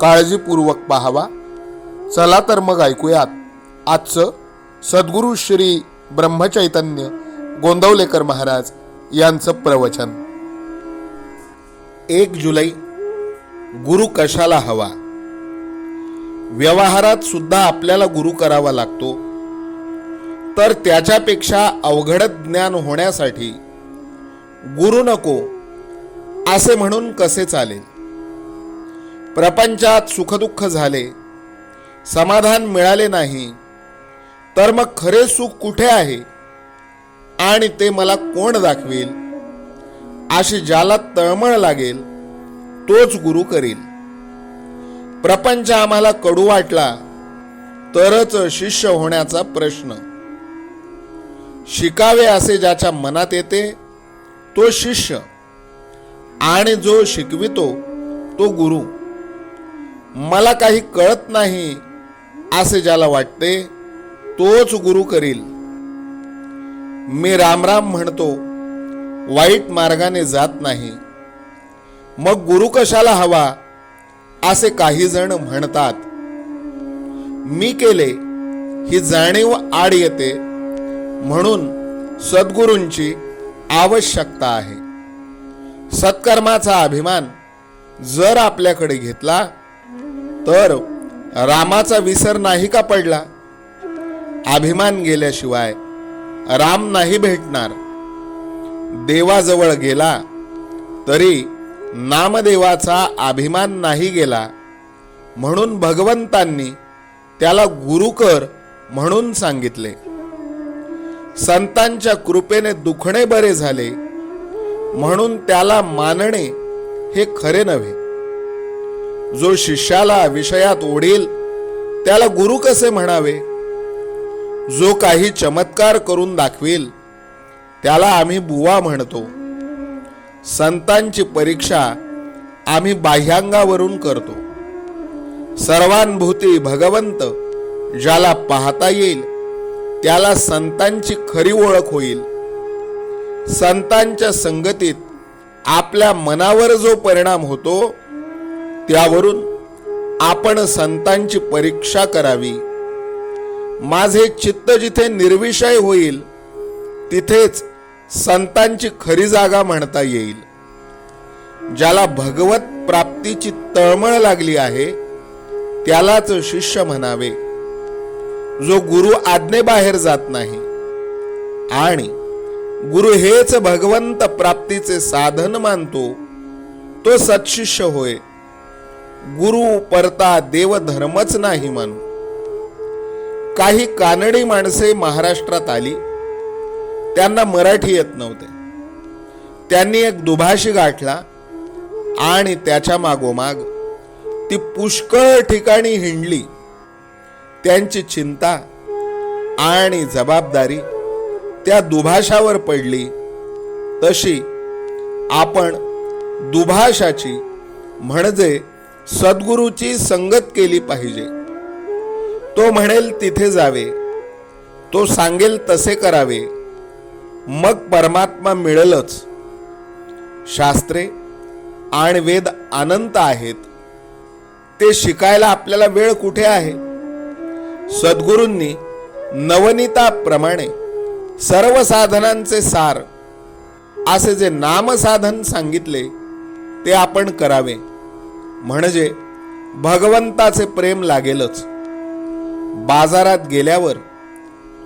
काळजीपूर्वक पाहावा. चला तर मग ऐकूयात. आजचं सद्गुरू श्री ब्रह्मचैतन्य गोंदवलेकर महाराज यांचं प्रवचन. एक जुलै गुरु कशाला हवा? व्यवहारात सुद्धा आपल्याला गुरु करावा लागतो. तर त्याच्यापेक्षा अवघड ज्ञान होण्यासाठी गुरु नको असे म्हणून कसे चालेल? प्रपंचात सुखदुःख झाले समाधान मिळाले नाही तर मग खरे सुख कुठे आहे? आणि ते मला कोण दाखवेल? अशी ज्याला तळमळ लागेल तोच गुरु करील. प्रपंच आम्हाला कडू वाटला तरच शिष्य होण्याचा प्रश्न. शिकावे असे ज्याच्या मनात येते तो शिष्य. आणि जो शिकवितो तो गुरु. मला काही कळत नाही असे ज्याला वाटते तोच गुरु करील. मी रामराम म्हणतो वाईट मार्गाने जात नाही. मग गुरु कशाला हवा असे काही जण म्हणतात. मी केले ही जाणीव आड येते म्हणून सद्गुरूंची आवश्यकता आहे. सत्कर्माचा अभिमान जर आपल्याकडे घेतला तर रामाचा विसर नाही का पडला? अभिमान गेल्याशिवाय राम नाही भेटणार. देवाजवळ गेला तरी नामदेवाचा अभिमान नाही गेला. म्हणून भगवंतांनी त्याला गुरुकर म्हणून सांगितले. संतांच्या कृपेने दुखणे बरे झाले म्हणून त्याला मानणे हे खरे नव्हे. जो शिष्याला विषयात ओढील त्याला गुरु कसे म्हणावे? जो काही चमत्कार करून दाखवेल त्याला आम्ही बुवा म्हणतो. संतांची परीक्षा आम्ही बाह्यांगावरून करतो. सर्वानुभूती भगवंत ज्याला पाहता येईल त्याला संतांची खरी ओळख होईल. संतांच्या संगतीत आपल्या मनावर जो परिणाम होतो त्यावरून आपण संतांची परीक्षा करावी. माझे चित्त जिथे निर्विषय होईल तिथेच संतांची खरी जागा म्हणता येईल. ज्याला भगवत प्राप्तीची तळमळ लागली आहे त्यालाच शिष्य म्हणावे. जो गुरु आज्ञेबाहेर जात नाही आणि गुरु हेच भगवंत प्राप्तीचे साधन मानतो तो सत्शिष्य होय. गुरु परता देव धर्मच नाही मानू. काही कानडी माणसे महाराष्ट्रात आली. त्यांना मराठी येत नव्हते. त्यांनी एक दुभाषी गाठला आणि त्याच्या मागोमाग ती पुष्कळ ठिकाणी हिंडली. त्यांची चिंता आणि जबाबदारी त्या दुभाषावर पडली. तशी आपण दुभाषाची म्हणजे सद्गुरूची संगत केली पाहिजे. तो म्हणेल तिथे जावे. तो सांगेल तसे करावे. मग परमात्मा मिळेलच. शास्त्रे आणि वेद अनंत आहेत. ते शिकायला आपल्याला वेळ कुठे आहे? सद्गुरूंनी नवनीताप्रमाणे सर्व साधनांचे सार असे जे नामसाधन सांगितले ते आपण करावे. म्हणजे भगवंताचे प्रेम लागेलच. बाजारात गेल्यावर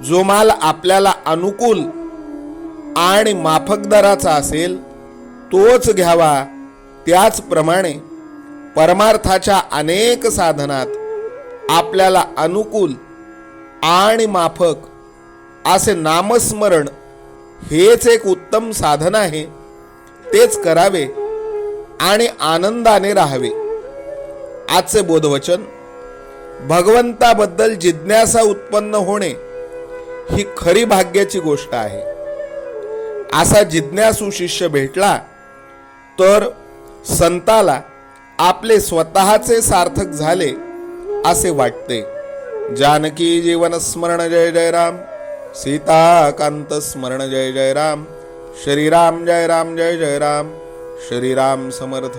जो माल आपल्याला अनुकूल आणि माफक दराचा असेल तोच घ्यावा. त्याचप्रमाणे परमार्थाच्या अनेक साधनात आपल्याला अनुकूल आणि माफक असे नामस्मरण हेच एक उत्तम साधन आहे. तेच करावे आणि आनंदाने राहावे. आजचे बोधवचन भगवंताबद्दल जिज्ञासा उत्पन्न होणे ही खरी भाग्याची गोष्ट आहे. असा जिज्ञासू शिष्य भेटला तर संताला आपले स्वतःचे सार्थक झाले असे वाटते. जानकी जीवन स्मरण जय जय राम. सीताकांत स्मरण जय जय राम. श्रीराम जय राम जय जय राम. श्रीराम समर्थ.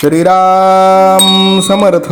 श्रीराम समर्थ।